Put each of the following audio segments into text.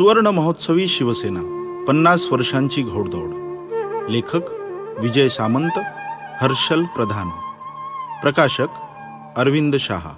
सुवर्ण महोत्सवी शिवसेना पन्नास वर्षांची घोडदौड. लेखक विजय सामंत हर्षल प्रधान. प्रकाशक अरविंद शहा.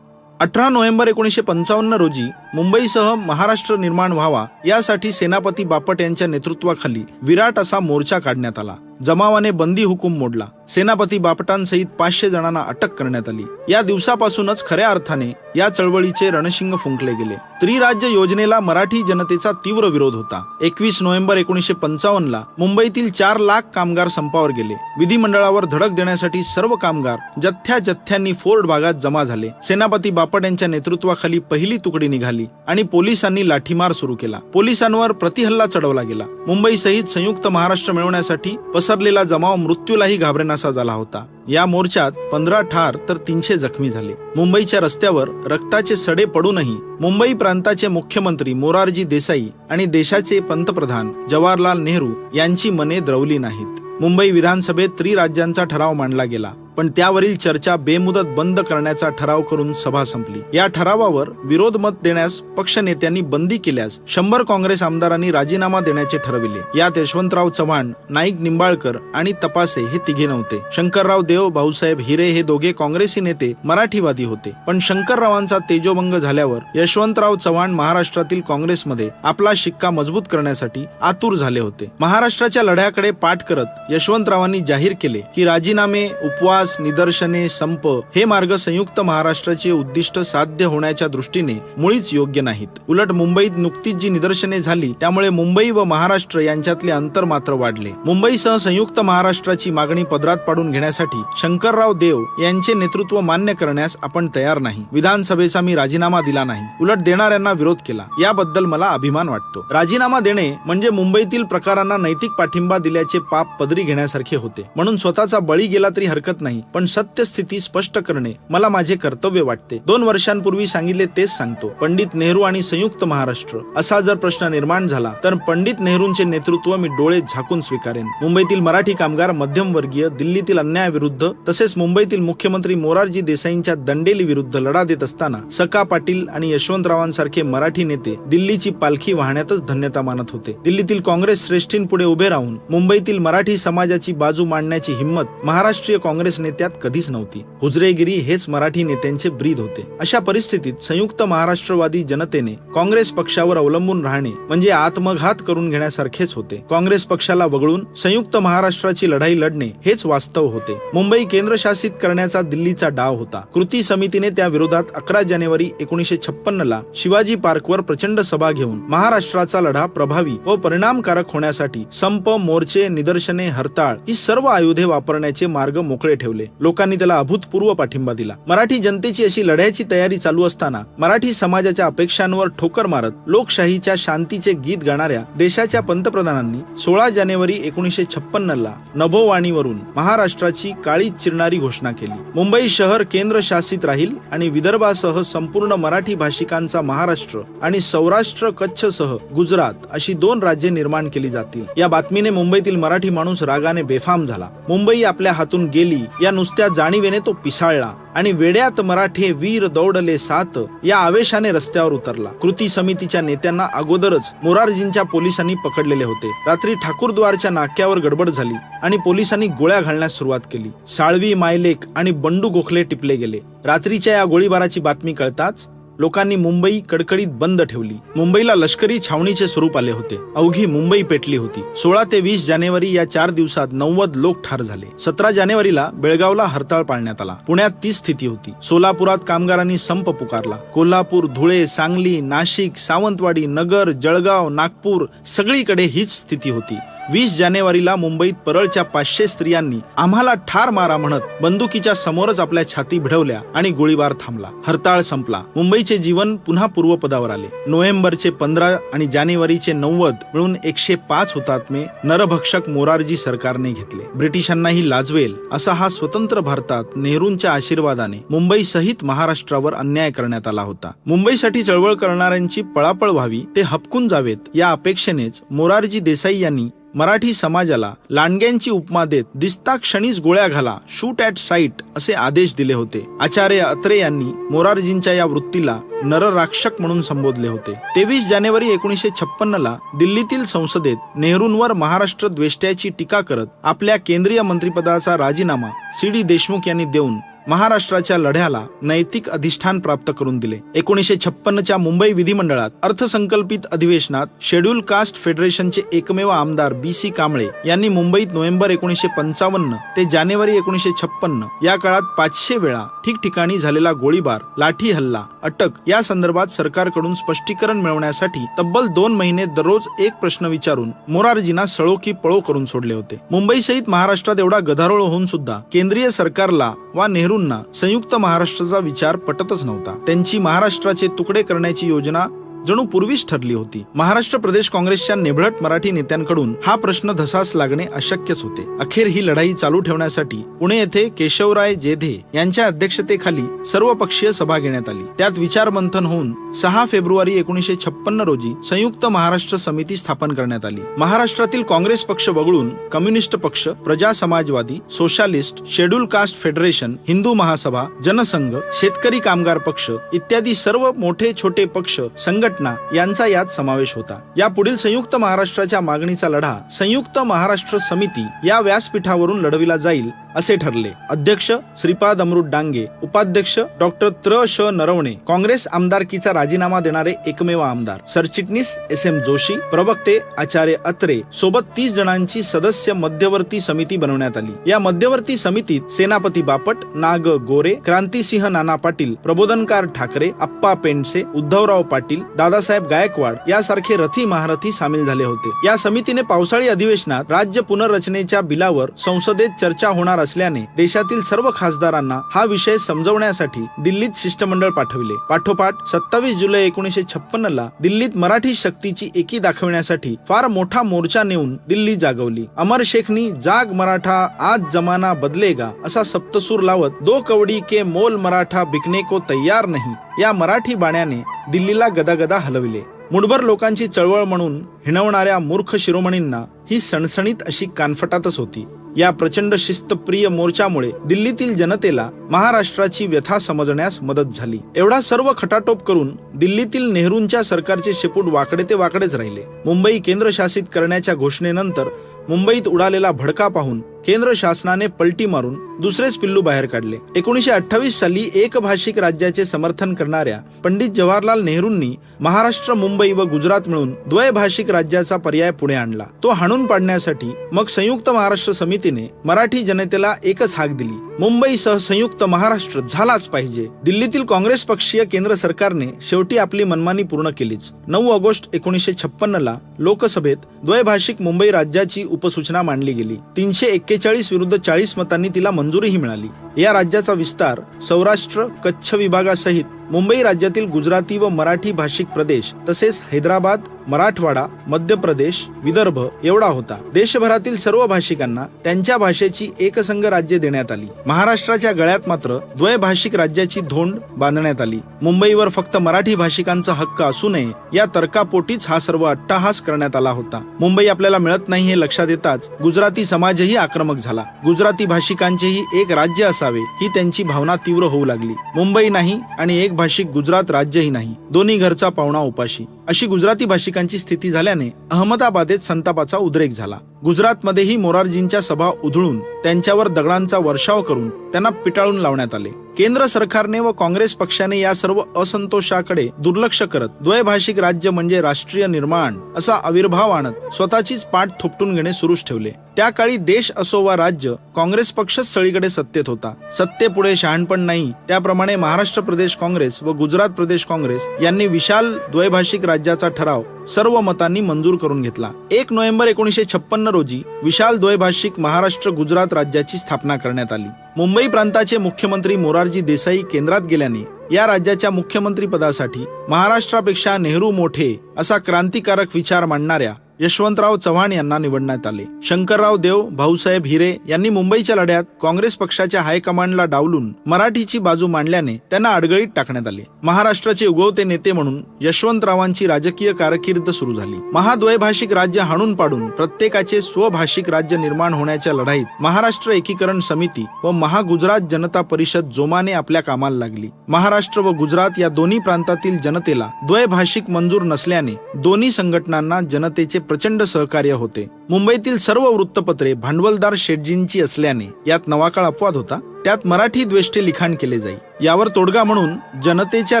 अठरा नोव्हेंबर एकोणीसशे पंचावन्न रोजी मुंबईसह महाराष्ट्र निर्माण व्हावा यासाठी सेनापती बापट यांच्या नेतृत्वाखाली विराट असा मोर्चा काढण्यात आला. जमावाने बंदी हुकूम मोडला. सेनापती बापटांसहित पाचशे जणांना अटक करण्यात आली. या दिवसापासूनच खऱ्या अर्थाने या चळवळीचे रणशिंग फुंकले गेले. त्रिराज्य योजनेला मराठी जनतेचा तीव्र विरोध होता. एकवीस नोव्हेंबर एकोणीसशे पंचावन्न ला मुंबईतील चार लाख कामगार संपावर गेले. विधिमंडळावर धडक देण्यासाठी सर्व कामगार जथ्या जथ्यांनी फोर्ट भागात जमा झाले. सेनापती बापट यांच्या नेतृत्वाखाली पहिली तुकडी निघाली आणि पोलिसांनी लाठीमार सुरू केला. पोलिसांवर प्रतिहल्ला चढवला गेला. मुंबईसहित संयुक्त महाराष्ट्र मिळवण्यासाठी पसरलेला जमाव मृत्यूलाही खुलासा झाला होता. या मोर्चात पंधरा ठार तर तीनशे जखमी झाले. मुंबईच्या रस्त्यावर रक्ताचे सडे पडूनही मुंबई प्रांताचे मुख्यमंत्री मोरारजी देसाई आणि देशाचे पंतप्रधान जवाहरलाल नेहरू यांची मने द्रवली नाहीत. मुंबई विधानसभेत त्रिराज्यांचा ठराव मांडला गेला. पण त्यावरील चर्चा बेमुदत बंद करण्याचा ठराव करून सभा संपली. या ठरावावर विरोध मत देण्यास पक्षनेत्यांनी बंदी केल्यास शंभर काँग्रेस आमदारांनी राजीनामा देण्याचे ठरविले. यात यशवंतराव चव्हाण नाईक निंबाळकर आणि तपासे हे तिघे नव्हते. शंकरराव देव भाऊसाहेब हिरे हे दोघे काँग्रेसी नेते मराठीवादी होते. पण शंकररावांचा तेजोभंग झाल्यावर यशवंतराव चव्हाण महाराष्ट्रातील काँग्रेसमध्ये आपला शिक्का मजबूत करण्यासाठी आतुर झाले होते. महाराष्ट्राच्या लढ्याकडे पाठ करत यशवंतरावांनी जाहीर केले की राजीनामे उपवास निदर्शने संप हे मार्ग संयुक्त महाराष्ट्राचे उद्दिष्ट साध्य होण्याच्या दृष्टीने मुळीच योग्य नाहीत. उलट मुंबईत नुकतीच जी निदर्शने झाली त्यामुळे मुंबई व महाराष्ट्र यांच्यातले अंतर मात्र वाढले. मुंबईसह संयुक्त महाराष्ट्राची मागणी पदरात पाडून घेण्यासाठी शंकरराव देव यांचे नेतृत्व मान्य करण्यास आपण तयार नाही. विधानसभेचा मी राजीनामा दिला नाही. उलट देणाऱ्यांना विरोध केला. याबद्दल मला अभिमान वाटतो. राजीनामा देणे म्हणजे मुंबईतील प्रकारांना नैतिक पाठिंबा दिल्याचे पाप पदरी घेण्यासारखे होते. म्हणून स्वतःचा बळी गेला तरी हरकत नाही. पण सत्यस्थिती स्पष्ट करणे मला माझे कर्तव्य वाटते. दोन वर्षांपूर्वी सांगितले तेच सांगतो. पंडित नेहरू आणि संयुक्त महाराष्ट्र. असा जर प्रश्न निर्माण झाला तर पंडित नेहरूंचे नेतृत्व मी डोळे झाकून स्वीकारेन. मुंबईतील मराठी कामगार मध्यमवर्गीय दिल्लीतील अन्यायाविरुद्ध तसेच मुंबईतील मुख्यमंत्री मोरारजी देसाईंच्या दंडेली विरुद्ध लढा देत असताना सका पाटील आणि यशवंतरावांसारखे मराठी नेते दिल्लीची पालखी वाहण्यातच धन्यता मानत होते. दिल्लीतील काँग्रेस श्रेष्ठींपुढे उभे राहून मुंबईतील मराठी समाजाची बाजू मांडण्याची हिंमत महाराष्ट्रीय काँग्रेस नेत्यात कधीच नव्हती. हुजरेगिरी हेच मराठी नेत्यांचे ब्रीद होते. अशा परिस्थितीत संयुक्त महाराष्ट्रवादी जनतेने काँग्रेस पक्षावर अवलंबून राहणे म्हणजे आत्मघात करून घेण्यासारखेच होते. काँग्रेस पक्षाला वगळून संयुक्त महाराष्ट्राची लढाई लढणे हेच वास्तव होते. मुंबई केंद्रशासित करण्याचा दिल्लीचा डाव होता. कृती समितीने त्या विरोधात अकरा जानेवारी एकोणीशे छप्पन्न ला शिवाजी पार्कवर प्रचंड सभा घेऊन महाराष्ट्राचा लढा प्रभावी व परिणामकारक होण्यासाठी संप मोर्चे निदर्शने हरताळ ही सर्व आयुधे वापरण्याचे मार्ग मोकळे ठेवले. लोकांनी त्याला अभूतपूर्व पाठिंबा दिला. मराठी जनतेची अशी लढ्याची तयारी चालू असताना मराठी समाजाच्या अपेक्षांवर ठोकर मारत लोकशाहीच्या शांतीचे गीत गाणाऱ्या देशाच्या पंतप्रधानांनी सोळा जानेवारी एकोणीसशे छप्पन्न ला नभोवाणीवरून महाराष्ट्राची काळी चिरणारी घोषणा केली. मुंबई शहर केंद्र शासित राहील आणि विदर्भासह संपूर्ण मराठी भाषिकांचा महाराष्ट्र आणि सौराष्ट्र कच्छ सह गुजरात अशी दोन राज्ये निर्माण केली जातील. या बातमीने मुंबईतील मराठी माणूस रागाने बेफाम झाला. मुंबई आपल्या हातून गेली या नुसत्या जाणीवेने तो पिसाळला आणि वेड्यात मराठे वीर दौडले सात या आवेशाने रस्त्यावर उतरला. कृती समितीच्या नेत्यांना अगोदरच मोरारजींच्या पोलिसांनी पकडलेले होते. रात्री ठाकूरद्वारच्या नाक्यावर गडबड झाली आणि पोलिसांनी गोळ्या घालण्यास सुरुवात केली. साळवी मायलेक आणि बंडू गोखले टिपले गेले. रात्रीच्या या गोळीबाराची बातमी कळताच लोकांनी मुंबई कडकडीत बंद ठेवली. मुंबईला लष्करी छावणीचे स्वरूप आले होते. अवघी मुंबई पेटली होती. सोळा ते वीस जानेवारी या चार दिवसात नव्वद लोक ठार झाले. सतरा जानेवारीला बेळगावला हरताळ पाळण्यात आला. पुण्यात ती स्थिती होती. सोलापुरात कामगारांनी संप पुकारला. कोल्हापूर धुळे सांगली नाशिक सावंतवाडी नगर जळगाव नागपूर सगळीकडे हीच स्थिती होती. वीस जानेवारीला मुंबईत परळच्या पाचशे स्त्रियांनी आम्हाला ठार मारा म्हणत बंदुकीच्या समोरच आपल्या छाती भिडवल्या आणि गोळीबार थांबला. हरताळ संपला. मुंबईचे जीवन पुन्हा पूर्वपदावर आले. नोव्हेंबरचे पंधरा आणि जानेवारीचे नव्वद मिळून एकशे पाच हुतात्मे नरभक्षक मोरारजी सरकारने घेतले. ब्रिटिशांनाही लाजवेल असा हा स्वतंत्र भारतात नेहरूंच्या आशीर्वादाने मुंबई सहित महाराष्ट्रावर अन्याय करण्यात आला होता. मुंबईसाठी चळवळ करणाऱ्यांची पळापळ व्हावी ते हपकून जावेत या अपेक्षेनेच मोरारजी देसाई यांनी मराठी समाजाला लांडग्यांची उपमा देत दिसता क्षणीच गोळ्या घाला शूट ॲट साईट असे आदेश दिले होते. आचार्य अत्रे यांनी मोरारजींच्या या वृत्तीला नरराक्षक म्हणून संबोधले होते. तेवीस जानेवारी एकोणीसशे छप्पन्न ला दिल्लीतील संसदेत नेहरूंवर महाराष्ट्र द्वेष्ट्याची टीका करत आपल्या केंद्रीय मंत्रिपदाचा राजीनामा सी डी देशमुख यांनी देऊन महाराष्ट्राच्या लढ्याला नैतिक अधिष्ठान प्राप्त करून दिले. एकोणीसशे छप्पन्नच्या मुंबई विधिमंडळात अर्थसंकल्पित अधिवेशनात शेड्यूल कास्ट फेडरेशनचे एकमेव आमदार बी सी कांबळे यांनी मुंबईत नोव्हेंबर एकोणीसशे पंचावन्न ते जानेवारी एकोणीसशे छप्पन्न या काळात पाचशे वेळा ठिकठिकाणी झालेला गोळीबार लाठी हल्ला अटक या संदर्भात सरकारकडून स्पष्टीकरण मिळवण्यासाठी तब्बल दोन महिने दररोज एक प्रश्न विचारून मोरारजींना सळो की पळो करून सोडले होते. मुंबईसहित महाराष्ट्रात एवढा गदारोळ होऊन सुद्धा केंद्रीय सरकारला वा नेहरू नेहरूंना संयुक्त महाराष्ट्राचा विचार पटतच नव्हता. त्यांची महाराष्ट्राचे तुकडे करण्याची योजना जणू पूर्वीच ठरली होती. महाराष्ट्र प्रदेश काँग्रेसच्या नेभळट मराठी नेत्यांकडून हा प्रश्न धसास लागणे अशक्यच होते. अखेर ही लढाई चालू ठेवण्यासाठी पुणे येथे केशवराय जेधे यांच्या अध्यक्षतेखाली सर्वपक्षीय सभा घेण्यात आली. त्यात विचार मंथन होऊन सहा फेब्रुवारी एकोणीसशे छप्पन्न रोजी संयुक्त महाराष्ट्र समिती स्थापन करण्यात आली. महाराष्ट्रातील काँग्रेस पक्ष वगळून कम्युनिस्ट पक्ष Praja Samajwadi socialist schedule caste federation Hindu Mahasabha Jansangh Shetkari Kamgar पक्ष इत्यादी सर्व मोठे छोटे पक्ष संघटना यांचा यात समावेश होता. या पुढील संयुक्त महाराष्ट्राच्या मागणीचा लढा संयुक्त महाराष्ट्र समिती या व्यासपीठावरून लढविला जाईल असे ठरले. अध्यक्ष श्रीपाद अमृत डांगे उपाध्यक्ष डॉक्टर त्र श नरवणे काँग्रेस आमदारकीचा राजीनामा देणारे एकमेव आमदार. सरचिटणीस एस एम जोशी प्रवक्ते आचार्य अत्रे सोबत तीस जणांची सदस्य मध्यवर्ती समिती बनवण्यात आली. या मध्यवर्ती समितीत सेनापती बापट नाग गोरे क्रांतिसिंह नाना पाटील प्रबोधनकार ठाकरे अप्पा पेंडसे उद्धवराव पाटील दादासाहेब गायकवाड यासारखे रथी महारथी सामील झाले होते. या समितीने पावसाळी अधिवेशनात राज्य पुनर्रचनेच्या बिलावर संसदेत चर्चा होणार असल्याने देशातील सर्व खासदारांना हा विषय समजवण्यासाठी दिल्लीत शिष्टमंडळ पाठविले. पाठोपाठ सत्तावीस जुलै एकोणीसशे छप्पन्न ला दिल्लीत मराठी शक्तीची एकी दाखविण्यासाठी फार मोठा मोर्चा नेऊन दिल्ली जागवली. अमर शेखनी जाग मराठा आज जमाना बदलेगा असा सप्तसूर लावत दो कवडी के मोल मराठा बिकने को तयार नाही. या मराठी बाण्याने दिल्लीला गदागदा हलविले. मुठभर लोकांची चळवळ म्हणून हिणवणाऱ्या मूर्ख शिरोमणींना ही सणसणीत अशी कानफटातच होती. या प्रचंड शिस्तप्रिय मोर्चामुळे दिल्लीतील जनतेला महाराष्ट्राची व्यथा समजण्यास मदत झाली. एवढा सर्व खटाटोप करून दिल्लीतील नेहरूंच्या सरकारचे शेपूट वाकडे ते वाकडेच राहिले. मुंबई केंद्रशासित करण्याच्या घोषणेनंतर मुंबईत उडालेला भडका पाहून केंद्र शासनाने पलटी मारून दुसरेच पिल्लू बाहेर काढले. एकोणीसशे अठ्ठावीस साली एकभाषिक राज्याचे समर्थन करणाऱ्या पंडित जवाहरलाल नेहरूंनी महाराष्ट्र मुंबई व गुजरात मिळून द्वैभाषिक राज्याचा पर्याय पुढे आणला. तो हाणून पाडण्यासाठी मग संयुक्त महाराष्ट्र समितीने मराठी जनतेला एकच हाक दिली. मुंबईसह संयुक्त महाराष्ट्र झालाच पाहिजे. दिल्लीतील काँग्रेस पक्षीय केंद्र सरकारने शेवटी आपली मनमानी पूर्ण केलीच. नऊ ऑगस्ट एकोणीसशे छप्पन्न ला लोकसभेत द्वैभाषिक मुंबई राज्याची उपसूचना मांडली गेली. तीनशे एक्केचाळीस विरुद्ध चाळीस मतांनी तिला मंजुरीही मिळाली. या राज्याचा विस्तार सौराष्ट्र कच्छ विभागासहित मुंबई राज्यातील गुजराती व मराठी भाषिक प्रदेश तसेच हैदराबाद मराठवाडा मध्य प्रदेश विदर्भ एवढा होता. देशभरातील सर्व भाषिकांना त्यांच्या भाषेची एकसंघ राज्य देण्यात आली. महाराष्ट्राच्या गळ्यात मात्र द्वयभाषिक राज्याची धोंड बांधण्यात आली. मुंबईवर फक्त मराठी भाषिकांचा हक्क असू नये या तर्कापोटीच हा सर्व अट्टाहास करण्यात आला होता. मुंबई आपल्याला मिळत नाही हे लक्षात येताच गुजराती समाजही आक्रमक झाला. गुजराती भाषिकांचेही एक राज्य असावे ही त्यांची भावना तीव्र होऊ लागली. मुंबई नाही आणि एक भाषिक गुजरात राज्यही नाही. दोन्ही घरचा पाहुणा उपाशी. अशी गुजराती भाषिकांची स्थिती झाल्याने अहमदाबादेत संतापाचा उद्रेक झाला. गुजरातमध्येही मोरारजींच्या सभा उधळून त्यांच्यावर दगडांचा वर्षाव करून त्यांना पिटाळून लावण्यात आले. केंद्र सरकारने व काँग्रेस पक्षाने या सर्व असंतोषाकडे दुर्लक्ष करत द्वैभाषिक राज्य म्हणजे राष्ट्रीय निर्माण असा आविर्भाव आणत स्वतःचीच पाठ थोपटून घेणे सुरूच ठेवले. त्या काळी देश असो वा राज्य काँग्रेस पक्षच सळीकडे सत्तेत होता. सत्तेपुढे शहाणपण नाही त्याप्रमाणे महाराष्ट्र प्रदेश काँग्रेस व गुजरात प्रदेश काँग्रेस यांनी विशाल द्वैभाषिक राज्याचा ठराव सर्व मतांनी मंजूर करून घेतला. एक नोव्हेंबर एकोणीसशे छप्पन्न रोजी विशाल द्वैभाषिक महाराष्ट्र गुजरात राज्याची स्थापना करण्यात आली. मुंबई प्रांताचे मुख्यमंत्री मोरारजी देसाई केंद्रात गेल्याने या राज्याच्या मुख्यमंत्री पदासाठी महाराष्ट्रापेक्षा नेहरू मोठे असा क्रांतिकारक विचार मांडणाऱ्या यशवंतराव चव्हाण यांना निवडण्यात आले. शंकरराव देव भाऊसाहेब हिरे यांनी मुंबईच्या लढ्यात काँग्रेस पक्षाच्या हायकमांडला डावलून मराठीची बाजू मांडल्याने त्यांना अडगळीत टाकण्यात आले. महाराष्ट्राचे उगवते नेते म्हणून यशवंतरावांची राजकीय कारकीर्द सुरू झाली. महाद्वैभाषिक राज्य हाणून पाडून प्रत्येकाचे स्वभाषिक राज्य निर्माण होण्याच्या लढाईत महाराष्ट्र एकीकरण समिती व महागुजरात जनता परिषद जोमाने आपल्या कामाला लागली. महाराष्ट्र व गुजरात या दोन्ही प्रांतातील जनतेला द्वैभाषिक मंजूर नसल्याने दोन्ही संघटनांना जनतेचे प्रचंड सहकार्य होते. मुंबईतील सर्व वृत्तपत्रे भांडवलदार शेटजींची असल्याने यात नवाकाळ अपवाद होता. त्यात मराठी द्वेष्टे लिखाण केले जाई. यावर तोडगा म्हणून जनतेच्या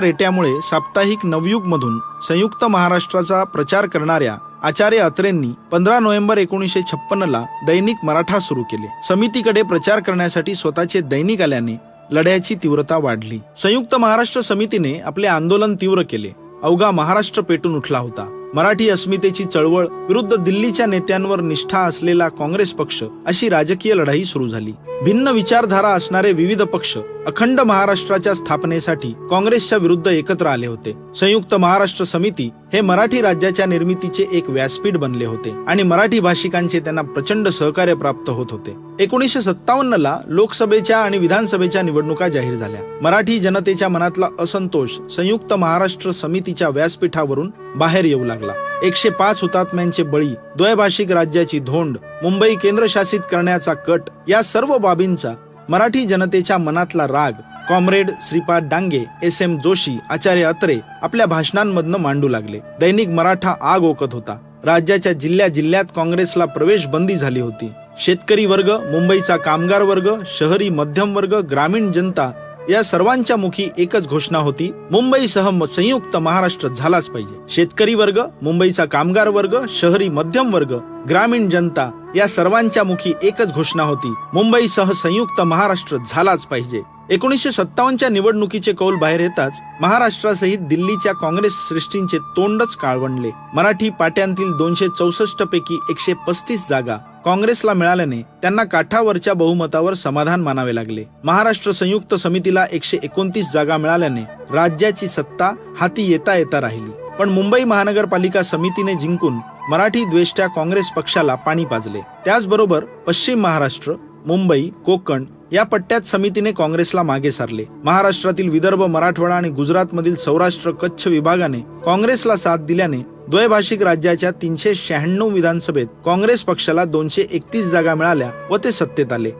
रेट्यामुळे साप्ताहिक नवयुग मधून संयुक्त महाराष्ट्राचा प्रचार करणाऱ्या आचार्य अत्रेंनी पंधरा नोव्हेंबर एकोणीसशे छप्पन्न ला दैनिक मराठा सुरू केले. समितीकडे प्रचार करण्यासाठी स्वतःचे दैनिक आल्याने लढ्याची तीव्रता वाढली. संयुक्त महाराष्ट्र समितीने आपले आंदोलन तीव्र केले. अवघा महाराष्ट्र पेटून उठला होता. मराठी अस्मितेची चळवळ विरुद्ध दिल्लीच्या नेत्यांवर निष्ठा असलेला काँग्रेस पक्ष अशी राजकीय लढाई सुरू झाली. भिन्न विचारधारा असणारे विविध पक्ष अखंड महाराष्ट्राच्या स्थापनेसाठी काँग्रेसच्या विरुद्ध एकत्र आले होते. संयुक्त महाराष्ट्र समिती हे मराठी राज्याच्या निर्मितीचे एक व्यासपीठ बनले होते आणि मराठी भाषिकांचे त्यांना प्रचंड सहकार्य प्राप्त होत होते. एकोणीसशे सत्तावन्न ला लोकसभेच्या आणि विधानसभेच्या निवडणुका जाहीर झाल्या. मराठी जनतेच्या मनातला असंतोष संयुक्त महाराष्ट्र समितीच्या व्यासपीठावरून बाहेर येऊ लागला. एकशे पाच हुतात्म्यांचे बळी द्वैभाषिक राज्याची धोंड मुंबई केंद्रशासित करण्याचा कट या सर्व बाबींचा मराठी जनतेच्या मनातला राग comrade Shripad Dange S M Joshi Acharya Atre आपल्या भाषणांमधनं मांडू लागले. दैनिक मराठा आग ओकत होता. राज्याच्या जिल्ह्या जिल्ह्यात काँग्रेसला प्रवेश बंदी झाली होती. शेतकरी वर्ग मुंबईचा कामगार वर्ग शहरी मध्यम वर्ग ग्रामीण जनता या सर्वांच्या मुखी एकच घोषणा होती मुंबईसह म- संयुक्त महाराष्ट्र झालाच पाहिजे. शेतकरी वर्ग मुंबईचा कामगार वर्ग शहरी मध्यम वर्ग ग्रामीण जनता या सर्वांच्या मुखी एकच घोषणा होती मुंबईसह संयुक्त महाराष्ट्र झालाच पाहिजे. एकोणीसशे सत्तावन्नच्या निवडणुकीचे कौल बाहेर येताच महाराष्ट्रासहित दिल्लीच्या काँग्रेस श्रेष्ठींचे तोंडच काळवंडले. मराठी पाट्यांतील दोनशे चौसष्ट पैकी एकशे पस्तीस जागा काँग्रेसला मिळाल्याने त्यांना काठावरच्या बहुमतावर समाधान मानावे लागले. महाराष्ट्र संयुक्त समितीला एकशे एकोणतीस जागा मिळाल्याने राज्याची सत्ता हाती येता येता राहिली. पण मुंबई महानगरपालिका समितीने जिंकून मराठी द्वेष्ट्या काँग्रेस पक्षाला पाणी पाजले. त्याचबरोबर पश्चिम महाराष्ट्र मुंबई कोकण या पट्ट्यात समितीने काँग्रेसला मागे सारले. महाराष्ट्रातील विदर्भ मराठवाडा आणि गुजरातमधील सौराष्ट्र कच्छ विभागाने काँग्रेसला साथ दिल्याने द्वैभाषिक राज्याच्या तीनशे शहाण्णव विधानसभेत काँग्रेस पक्षाला दोनशे एकतीस जागा मिळाल्या व ते सत्तेत आले.